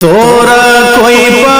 ¡Toran con.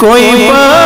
कोई बात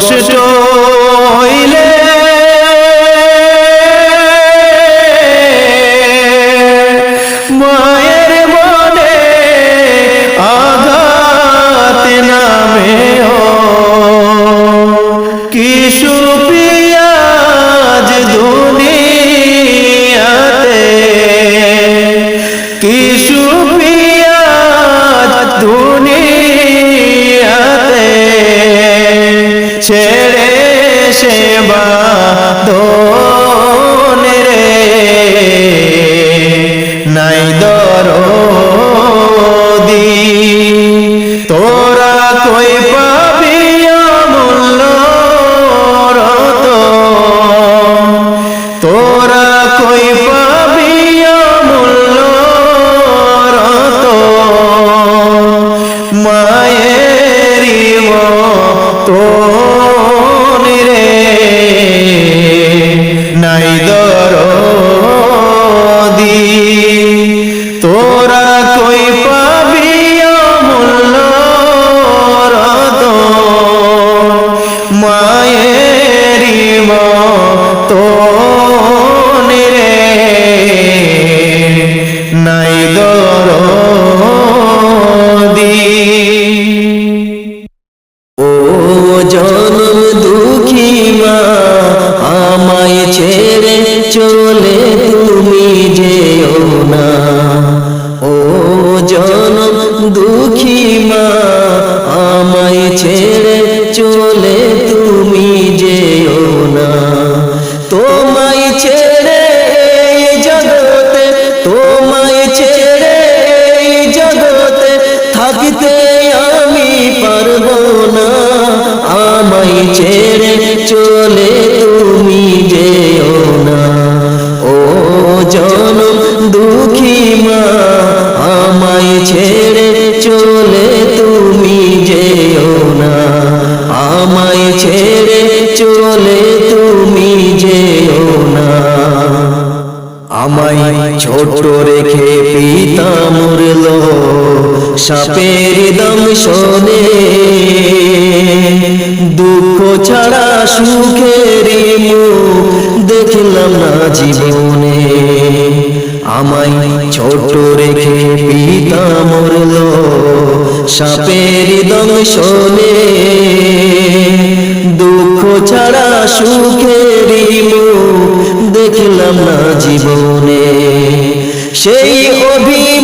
Você থাকতে আমি পারব না। আমায় ছেড়ে চলে তুমি যেও না। ও জনম দুঃখী মা, আমায় ছেড়ে চলে তুমি যেও না। আমায় ছেড়ে চলে তুমি যেও না। আমায় ছোট রেখে পিতা মরলো। সাপের দম শোনে। দুঃখ ছাড়া সুখের দেখলাম না জীবনে। আমায় ছোট রেখে পিতা মরল। সাপের দম শোনে। দুঃখ ছাড়া সুখের দেখলাম না জীবনে। সেই অভিমান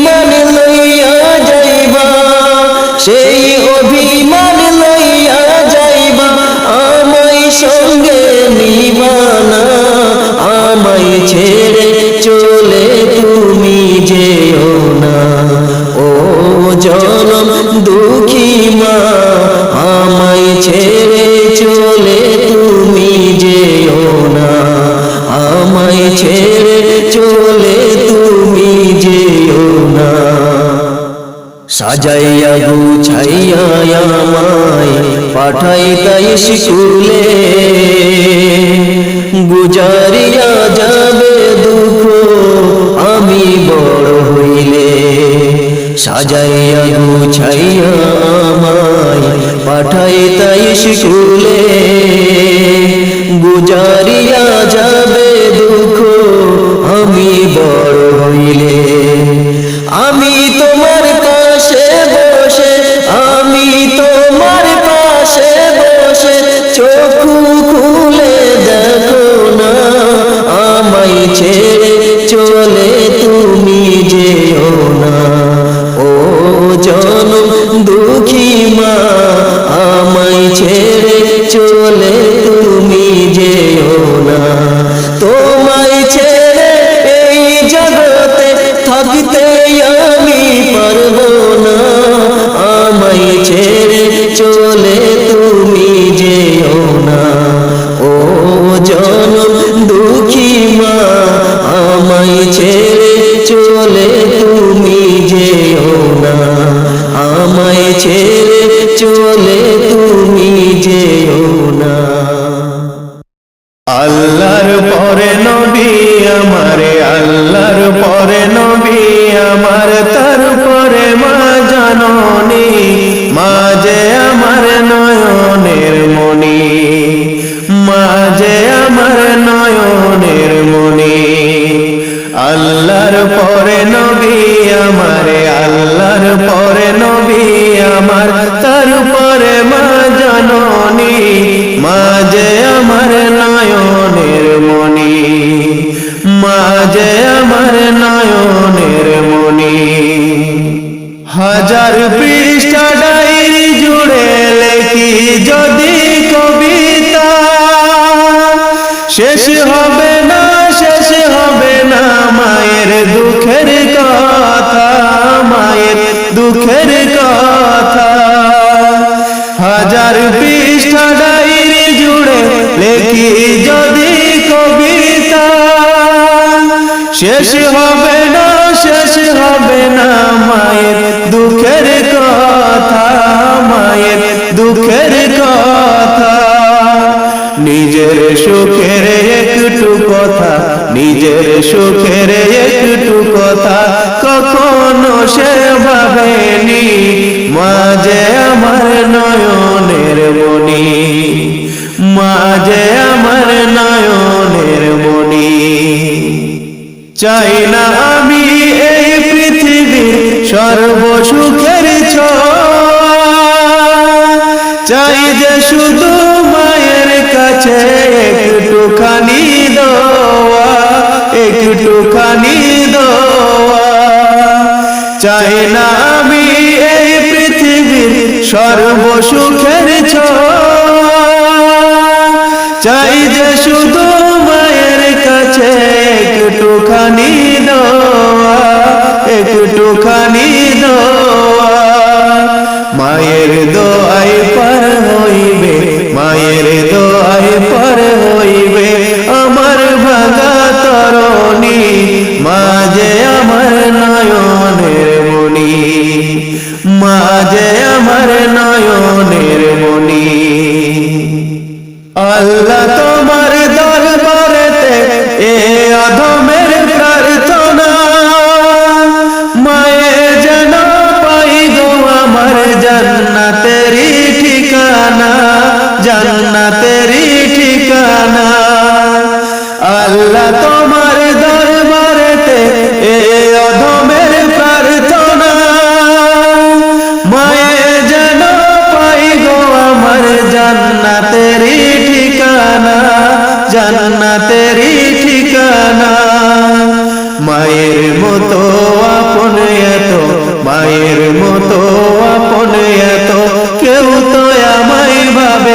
সাজাইয়া গুছাইয়া আমায় পাঠাই তাই স্কুলে। গুজারিয়া যাবে দুঃখ, আমি বড় হইলে। সাজাইয়া গুছাইয়া আমায় পাঠাই তাই স্কুলে। গুজারিয়া যাবে দুঃখ, আমি বড় হইলে। আমি তোমার চোখ খুলে দেখো না, আমায় ছেড়ে চলে তুমি যেও না। ও জনম দুঃখী মা, আমায় ছেড়ে চলে তুমি যেও না। হাজার পৃষ্ঠা ডায়েরি জুড়ে লেখি যদি কবিতা। শেষ হবে না, শেষ হবে না, মায়ের দুঃখের কথা, মায়ের দুঃখের কথা। হাজার পৃষ্ঠা ডায়েরি জুড়ে লেখি যদি কবিতা। শেষ হবে না হবে না মায়ের দুঃখের কথা, মায়ের দুঃখের কথা। নিজের সুখের একটু কথা, নিজের সুখের একটু কথা। কখনো সে ভাবেনি, মাঝে আমার নয়নের মনি মাঝে চাই না আমি এই পৃথিবীর সর্বসুখের চাই যে শুধু মায়ের কাছে একটুখানি দোয়া একটুখানি দোয়া। চাই না আমি এই পৃথিবীর সর্বসুখের একটুখানি দোয়া একটুখানি দোয়া। মায়ের দোয়াই পার জন্নতে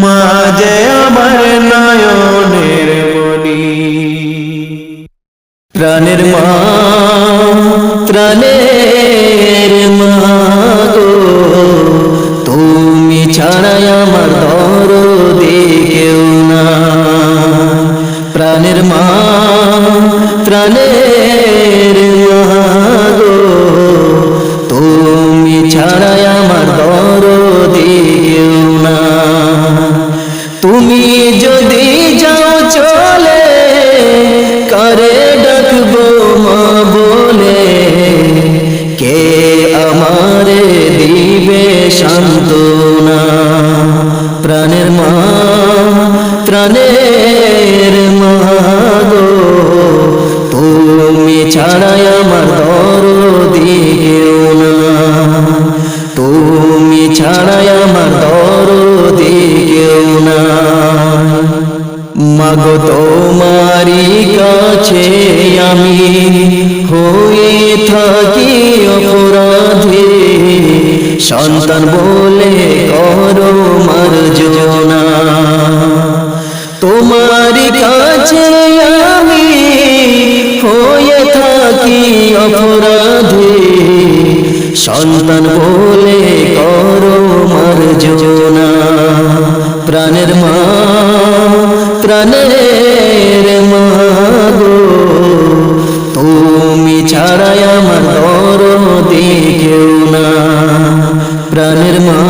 মা যে আমার নয়নের মনি প্রাণের মা প্রাণের তুমি মাগো তোমারি কাছে আমি হয়ে থাকি অপরাধী। সন্তান বলে করো মার জোনা তোমারি কাছে আমি হয়ে থাকি অপরাধী। সন্তান বলে করো মার জোনা প্রাণের মা প্রাণের মা গো তুমি ছাড়াই আমার দরদি কেউ না। প্রাণের মা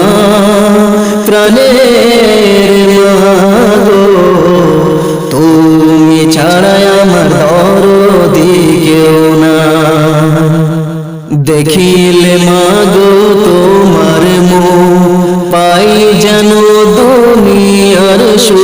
প্রাণের মা গো তুমি ছাড়াই আমার দরদি কেউ না। দেখিলে মাগো তোমার মো পাই যেন দুনিয়ার সুখ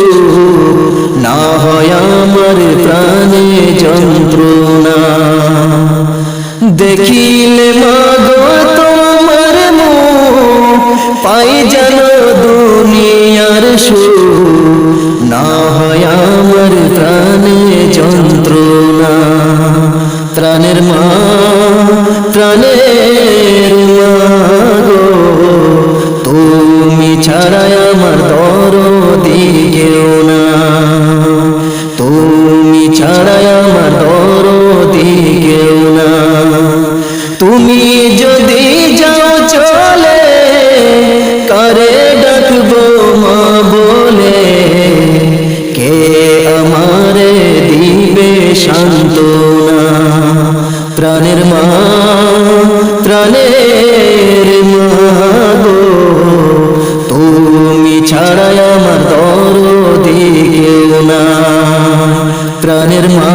প্রাণের মা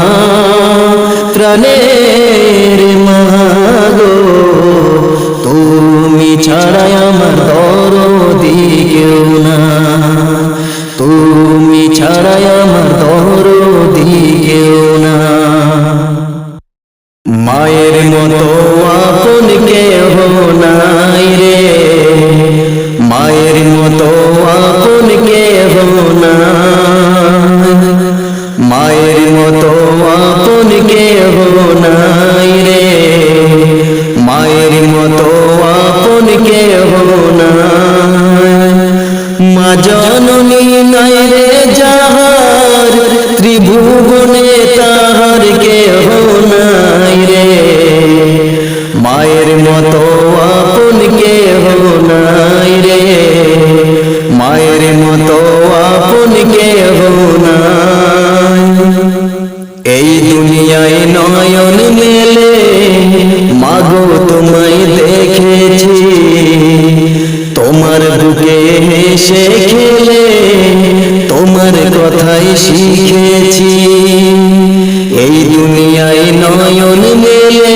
প্রাণের মা গো। তুমি ছাড়াই আমার দরদি কেউ না। তুমি ছাড়াই আমার দরদি কেউ না। মায়ের মতো আপন কেহ নাই রে। মায়ের মতো আপন কেহ নাই মায়ের মতো আপন কেহ নাই হেসে খেলে, তোমার কথাই শিখেছি। এই দুনিয়ায় নয়ন মেলে,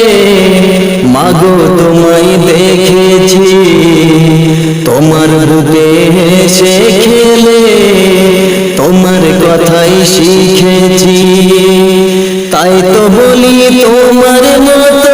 মাগো তোমায় দেখেছি। তোমার বুকে হেসে খেলে, তোমার কথাই শিখেছি। তাই তো বলি তোমার মতো